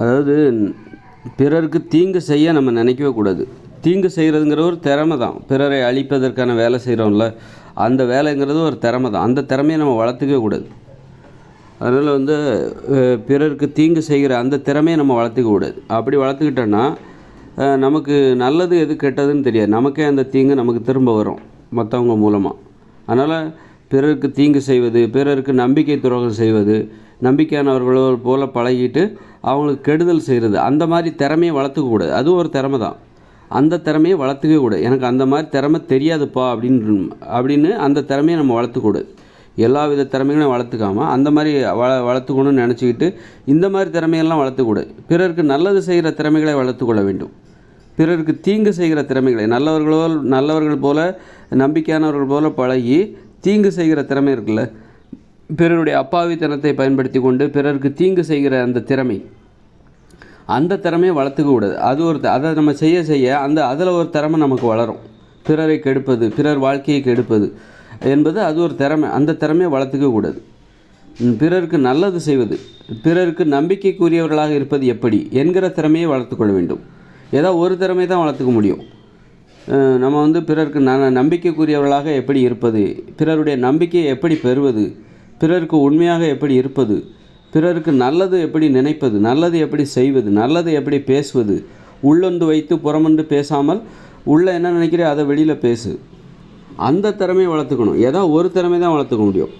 அதாவது பிறருக்கு தீங்கு செய்ய நம்ம நினைக்கவே கூடாது. தீங்கு செய்கிறதுங்கிற ஒரு திறமை தான். பிறரை அழிப்பதற்கான வேலை செய்கிறோம்ல அந்த வேலைங்கிறது ஒரு திறமை தான். அந்த திறமையை நம்ம வளர்த்துக்கவே கூடாது. அதனால் வந்து பிறருக்கு தீங்கு செய்கிற அந்த திறமையை நம்ம வளர்த்துக்க கூடாது. அப்படி வளர்த்துக்கிட்டோன்னா நமக்கு நல்லது எது கெட்டதுன்னு தெரியாது. நமக்கே அந்த தீங்கு நமக்கு திரும்ப வரும் மற்றவங்க மூலமாக அதனால் பிறருக்கு தீங்கு செய்வது பிறருக்கு நம்பிக்கை துரோகம் செய்வது நம்பிக்கையானவர்களோ போல் பழகிட்டு அவங்களுக்கு கெடுதல் செய்கிறது. அந்த மாதிரி திறமையை வளர்த்துக்கக்கூடாது அதுவும் ஒரு திறமை தான். அந்த திறமையை வளர்த்துக்கவே கூடாது. எனக்கு அந்த மாதிரி திறமை தெரியாதுப்பா அப்படின்னு அப்படின்னு அந்த திறமையை நம்ம வளர்த்துக்கூடாது எல்லா வித திறமைகளையும் வளர்த்துக்காமல் அந்த மாதிரி வள வளர்த்துக்கணும்னு நினச்சிக்கிட்டு இந்த மாதிரி திறமையெல்லாம் வளர்த்துக்கூடாது பிறருக்கு நல்லது செய்கிற திறமைகளை வளர்த்துக்கொள்ள வேண்டும். பிறருக்கு தீங்கு செய்கிற திறமைகளை நல்லவர்களோ நல்லவர்கள் போல் நம்பிக்கையானவர்கள் போல் பழகி தீங்கு செய்கிற திறமை இருக்குல்ல? பிறருடைய அப்பாவித்தனத்தை பயன்படுத்தி கொண்டு பிறருக்கு தீங்கு செய்கிற அந்த திறமை. அந்த திறமையை வளர்த்துக்க கூடாது. அது ஒரு த- அதை நம்ம செய்ய செய்ய அந்த அதில் ஒரு திறமை நமக்கு வளரும். பிறரை கெடுப்பது பிறர் வாழ்க்கையை கெடுப்பது என்பது அது ஒரு திறமை. அந்த திறமையை வளர்த்துக்க கூடாது. பிறருக்கு நல்லது செய்வது பிறருக்கு நம்பிக்கைக்குரியவர்களாக இருப்பது எப்படி என்கிற திறமையை வளர்த்துக்கொள்ள வேண்டும். ஏதோ ஒரு திறமை தான் வளர்த்துக்க முடியும். நம்ம வந்து பிறருக்கு ந நம்பிக்கைக்குரியவர்களாக எப்படி இருப்பது பிறருடைய நம்பிக்கையை எப்படி பெறுவது பிறருக்கு உண்மையாக எப்படி இருப்பது? பிறருக்கு நல்லது எப்படி நினைப்பது? நல்லது எப்படி செய்வது? நல்லது எப்படி பேசுவது? உள்ளொன்று வைத்து புறமொன்று பேசாமல் உள்ள என்ன நினைக்கிறே அதை வெளியில் பேசு. அந்த திறமையை வளர்த்துக்கணும். ஏதோ ஒரு திறமை தான் வளர்த்துக்க முடியும்.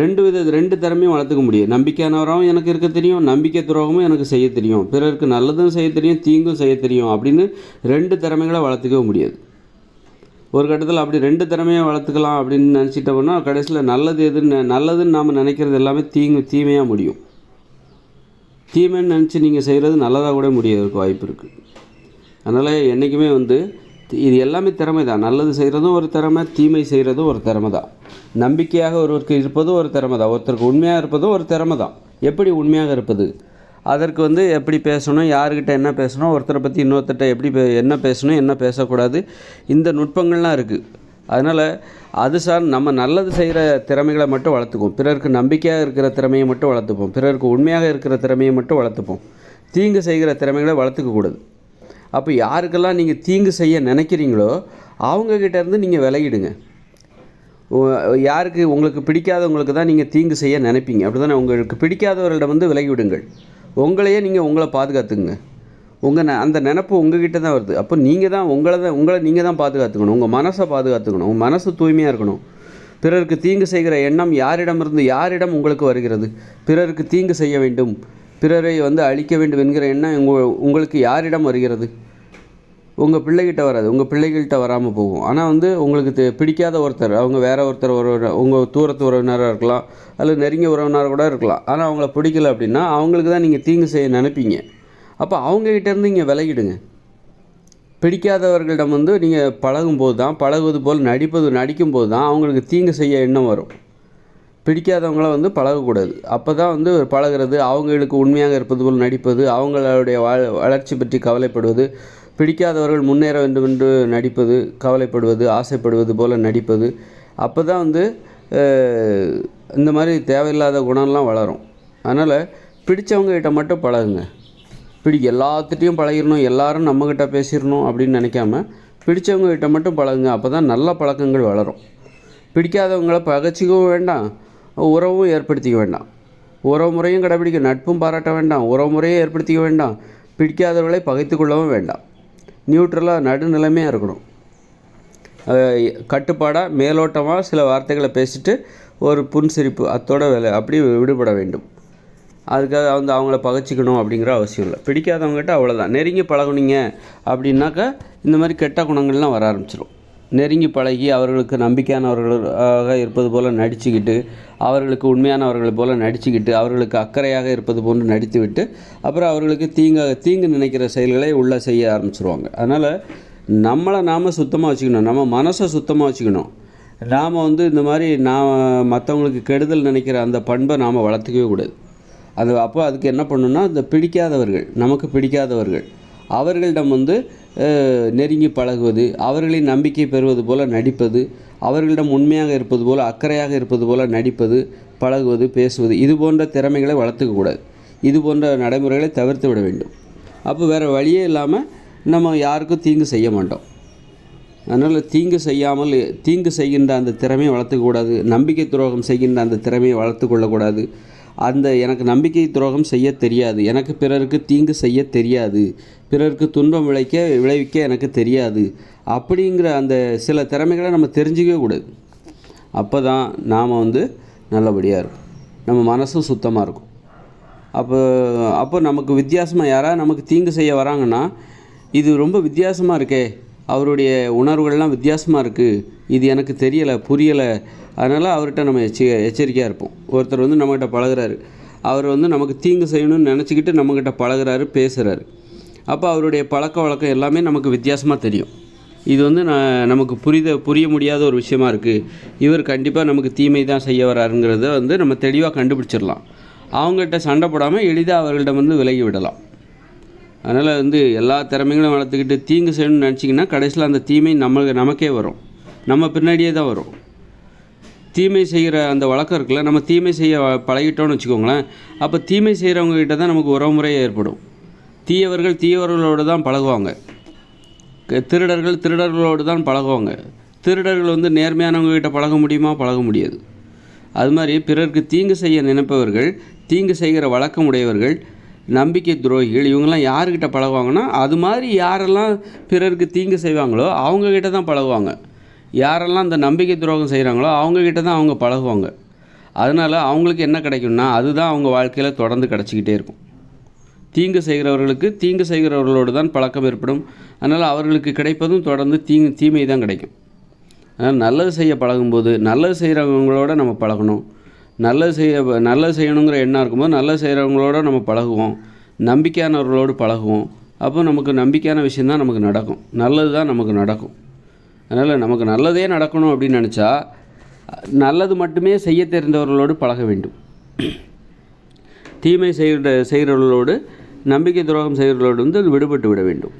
ரெண்டு வித ரெண்டு திறமையும் வளர்த்துக்க முடியும். நம்பிக்கையானவராகவும் எனக்கு இருக்க தெரியும் நம்பிக்கை துரோகமும் எனக்கு செய்ய தெரியும். பிறருக்கு நல்லதும் செய்ய தெரியும் தீங்கும் செய்ய தெரியும் அப்படின்னு ரெண்டு திறமைகளை வளர்த்துக்கவே முடியாது. ஒரு கட்டத்தில் அப்படி ரெண்டு திறமையை வளர்த்துக்கலாம் அப்படின்னு நினச்சிட்டோம்னா கடைசியில் நல்லது எதுன்னு நல்லதுன்னு நாம் நினைக்கிறது எல்லாமே தீங்கு தீமையாக முடியும். தீமைன்னு நினச்சி நீங்கள் செய்கிறது நல்லதாக கூட முடியறதுக்கு வாய்ப்பு இருக்குது அதனால் என்றைக்குமே வந்து இது எல்லாமே திறமை தான் நல்லது செய்கிறதும் ஒரு திறமை தீமை செய்கிறதும் ஒரு திறமை தான் நம்பிக்கையாக ஒருவருக்கு இருப்பதும் ஒரு திறமை தான் ஒருத்தருக்கு உண்மையாக இருப்பதும் ஒரு திறமை தான் எப்படி உண்மையாக இருப்பது? அதற்கு வந்து எப்படி பேசணும் யாருக்கிட்ட என்ன பேசணும் ஒருத்தரை பற்றி இன்னொருத்தர்கிட்ட எப்படி பே என்ன பேசணும் என்ன பேசக்கூடாது இந்த நுட்பங்கள்லாம் இருக்குது அதனால் அது சார் நம்ம நல்லது செய்கிற திறமைகளை மட்டும் வளர்த்துக்குவோம். பிறருக்கு நம்பிக்கையாக இருக்கிற திறமையை மட்டும் வளர்த்துப்போம். பிறருக்கு உண்மையாக இருக்கிற திறமையை மட்டும் வளர்த்துப்போம். தீங்கு செய்கிற திறமைகளை வளர்த்துக்கக்கூடாது அப்போ யாருக்கெல்லாம் நீங்கள் தீங்கு செய்ய நினைக்கிறீங்களோ அவங்கக்கிட்டேருந்து நீங்கள் விலகிடுங்க. யாருக்கு உங்களுக்கு பிடிக்காதவங்களுக்கு தான் நீங்கள் தீங்கு செய்ய நினைப்பீங்க. அப்படி தானே உங்களுக்கு பிடிக்காதவர்களிடம் வந்து விலகி விடுங்கள் உங்களையே நீங்கள் உங்களை பாதுகாத்துங்க உங்கள் ந அந்த நினப்பு உங்ககிட்ட தான் வருது. அப்போ நீங்கள் தான் உங்களை தான் உங்களை நீங்கள் தான் பாதுகாத்துக்கணும். உங்கள் மனசை பாதுகாத்துக்கணும். உங்கள் மனசு தூய்மையாக இருக்கணும். பிறருக்கு தீங்கு செய்கிற எண்ணம் யாரிடமிருந்து யாரிடம் உங்களுக்கு வருகிறது? பிறருக்கு தீங்கு செய்ய வேண்டும். பிறரை வந்து அழிக்க வேண்டும் என்கிற எண்ணம் உங்கள் உங்களுக்கு யாரிடம் வருகிறது? உங்கள் பிள்ளைகிட்ட வராது. உங்கள் பிள்ளைகள்கிட்ட வராமல் போகும். ஆனால் வந்து உங்களுக்கு தெ- பிடிக்காத ஒருத்தர் அவங்க வேற ஒருத்தர் ஒரு உங்கள் தூரத்து உறவினராக இருக்கலாம் அல்லது நெருங்கிய உறவினராக கூட இருக்கலாம். ஆனால் அவங்கள பிடிக்கல அப்படின்னா அவங்களுக்கு தான் நீங்கள் தீங்கு செய்ய நினைப்பீங்க. அப்போ அவங்ககிட்டேருந்து இங்கே விலகிடுங்க. பிடிக்காதவர்களிடம் வந்து நீங்கள் பழகும்போது தான் பழகுவது போல் நடிப்பது நடிக்கும்போது தான் அவங்களுக்கு தீங்கு செய்ய எண்ணம் வரும். பிடிக்காதவங்கள வந்து பழகக்கூடாது. அப்போ தான் வந்து பழகுறது அவங்களுக்கு உண்மையாக இருப்பது போல் நடிப்பது அவங்களுடைய வளர்ச்சி பற்றி கவலைப்படுவது பிடிக்காதவர்கள் முன்னேற வேண்டும் என்று நடிப்பது கவலைப்படுவது ஆசைப்படுவது போல் நடிப்பது. அப்போ தான் வந்து இந்த மாதிரி தேவையில்லாத குணம்லாம் வளரும். அதனால் பிடித்தவங்ககிட்ட மட்டும் பழகுங்க. பிடி எல்லாத்துட்டையும் பழகிடணும் எல்லாரும் நம்மக்கிட்ட பேசிடணும் அப்படின்னு நினைக்காம பிடித்தவங்ககிட்ட மட்டும் பழகுங்க. அப்போ தான் நல்ல பழக்கங்கள் வளரும். பிடிக்காதவங்களை பகைச்சிக்கவும் வேண்டாம் உறவும் ஏற்படுத்திக்க வேண்டாம். உறவு முறையும் கடைபிடிக்க நட்பும் பாராட்ட வேண்டாம் உறவு முறையும் ஏற்படுத்திக்க வேண்டாம். பிடிக்காதவர்களை பகைத்து கொள்ளவும் வேண்டாம். நியூட்ரலாக நடுநிலைமையாக இருக்கணும். கட்டுப்பாடாக மேலோட்டமாக சில வார்த்தைகளை பேசிட்டு ஒரு புன்சிரிப்பு அத்தோட வேலை அப்படி விடுபட வேண்டும். அதுக்காக வந்து அவங்கள பகச்சிக்கணும் அப்படிங்கிற அவசியம் இல்லை. பிடிக்காதவங்ககிட்ட அவ்வளோதான் நெருங்கி பழகுனீங்க அப்படின்னாக்கா இந்த மாதிரி கெட்ட குணங்கள்லாம் வர ஆரம்பிச்சிடும் நெருங்கி பழகி அவர்களுக்கு நம்பிக்கையானவர்களாக இருப்பது போல் நடிச்சுக்கிட்டு அவர்களுக்கு உண்மையானவர்கள் போல் நடிச்சுக்கிட்டு அவர்களுக்கு அக்கறையாக இருப்பது போன்று நடித்துவிட்டு அப்புறம் அவர்களுக்கு தீங்க தீங்கு நினைக்கிற செயல்களை உள்ளே செய்ய ஆரம்பிச்சிருவாங்க. அதனால் நம்மளை நாம் சுத்தமாக வச்சுக்கணும். நம்ம மனசை சுத்தமாக வச்சுக்கணும். நாம் வந்து இந்த மாதிரி நான் மற்றவங்களுக்கு கெடுதல் நினைக்கிற அந்த பண்பை நாம் வளர்த்துக்கவே கூடாது. அது அப்போ அதுக்கு என்ன பண்ணணும்னா இந்த பிடிக்காதவர்கள் நமக்கு பிடிக்காதவர்கள் அவர்களிடம் வந்து நெருங்கி பழகுவது அவர்களின் நம்பிக்கை பெறுவது போல நடிப்பது அவர்களிடம் உண்மையாக இருப்பது போல அக்கறையாக இருப்பது போல நடிப்பது பழகுவது பேசுவது இது போன்ற திறமைகளை வளர்த்துக்கக்கூடாது இது போன்ற நடைமுறைகளை தவிர்த்து விட வேண்டும். அப்போ வேறு வழியே இல்லாமல் நம்ம யாருக்கும் தீங்கு செய்ய மாட்டோம். அதனால் தீங்கு செய்யாமல் தீங்கு செய்கின்ற அந்த திறமையை வளர்த்துக்கூடாது நம்பிக்கை துரோகம் செய்கின்ற அந்த திறமையை வளர்த்து கொள்ளக்கூடாது அந்த எனக்கு நம்பிக்கை துரோகம் செய்ய தெரியாது. எனக்கு பிறருக்கு தீங்கு செய்ய தெரியாது. பிறருக்கு துன்பம் விளைக்க விளைவிக்க எனக்கு தெரியாது. அப்படிங்கிற அந்த சில திறமைகளை நம்ம தெரிஞ்சிக்கவே கூடாது. அப்போ தான் நாம் வந்து நல்லபடியாக இருக்கும். நம்ம மனசும் சுத்தமாக இருக்கும். அப்போ அப்போ நமக்கு வித்தியாசமாக யாராவது நமக்கு தீங்கு செய்ய வராங்கன்னா இது ரொம்ப வித்தியாசமாக இருக்கே. அவருடைய உணர்வுகள்லாம் வித்தியாசமாக இருக்குது இது எனக்கு தெரியலை புரியலை. அதனால் அவர்கிட்ட நம்ம எச்ச எச்சரிக்கையாக இருப்போம். ஒருத்தர் வந்து நம்மகிட்ட பழகுறாரு. அவர் வந்து நமக்கு தீங்கு செய்யணும்னு நினச்சிக்கிட்டு நம்மக்கிட்ட பழகுறாரு பேசுகிறாரு அப்போ அவருடைய பழக்க வழக்கம் எல்லாமே நமக்கு வித்தியாசமாக தெரியும். இது வந்து நான் நமக்கு புரித புரிய முடியாத ஒரு விஷயமா இருக்குது இவர் கண்டிப்பாக நமக்கு தீமை தான் செய்ய வராருங்கிறத வந்து நம்ம தெளிவாக கண்டுபிடிச்சிடலாம். அவங்ககிட்ட சண்டை போடாமல் எளிதாக அவர்கள்ட்ட வந்து விலகி விடலாம். அதனால் வந்து எல்லா திறமைகளும் வளர்த்துக்கிட்டு தீங்கு செய்யணும்னு நினச்சிங்கன்னா கடைசியில் அந்த தீமை நம்மளுக்கு நமக்கே வரும். நம்ம பின்னாடியே தான் வரும். தீமை செய்கிற அந்த வழக்கம் இருக்குல்ல நம்ம தீமை செய்ய பழகிட்டோம்னு வச்சுக்கோங்களேன் அப்போ தீமை செய்கிறவங்ககிட்ட தான் நமக்கு உறவுமுறை ஏற்படும். தீயவர்கள் தீயவர்களோடு தான் பழகுவாங்க. திருடர்கள் திருடர்களோடு தான் பழகுவாங்க. திருடர்கள் வந்து நேர்மையானவங்ககிட்ட பழக முடியுமா? பழக முடியாது. அது மாதிரி பிறருக்கு தீங்கு செய்ய நினைப்பவர்கள் தீங்கு செய்கிற வழக்கம் உடையவர்கள் நம்பிக்கை துரோகிகள் இவங்கெல்லாம் யாருக்கிட்ட பழகுவாங்கன்னா அது மாதிரி யாரெல்லாம் பிறருக்கு தீங்கு செய்வாங்களோ அவங்கக்கிட்ட தான் பழகுவாங்க. யாரெல்லாம் அந்த நம்பிக்கை துரோகம் செய்கிறாங்களோ அவங்கக்கிட்ட தான் அவங்க பழகுவாங்க. அதனால் அவங்களுக்கு என்ன கிடைக்கும்னா அதுதான் அவங்க வாழ்க்கையில் தொடர்ந்து கிடச்சிக்கிட்டே இருக்கும். தீங்கு செய்கிறவர்களுக்கு தீங்கு செய்கிறவர்களோடு தான் பழக்கம் ஏற்படும். அதனால் அவர்களுக்கு கிடைப்பதும் தொடர்ந்து தீங்கு தீமை தான் கிடைக்கும். அதனால் நல்லது செய்ய பழகும்போது நல்லது செய்கிறவங்களோட நம்ம பழகணும். நல்லது செய்ய நல்லது செய்யணுங்கிற எண்ணம் இருக்கும்போது நல்லது செய்கிறவங்களோட நம்ம பழகுவோம். நம்பிக்கையானவர்களோடு பழகுவோம். அப்போ நமக்கு நம்பிக்கையான விஷயந்தான் நமக்கு நடக்கும். நல்லது தான் நமக்கு நடக்கும். அதனால் நமக்கு நல்லதே நடக்கணும் அப்படின்னு நினச்சா நல்லது மட்டுமே செய்ய தெரிந்தவர்களோடு பழக வேண்டும். தீமை செய்கிற செய்கிறவர்களோடு நம்பிக்கை துரோகம் செய்கிறவர்களோடு வந்து விடுபட்டு விட வேண்டும்.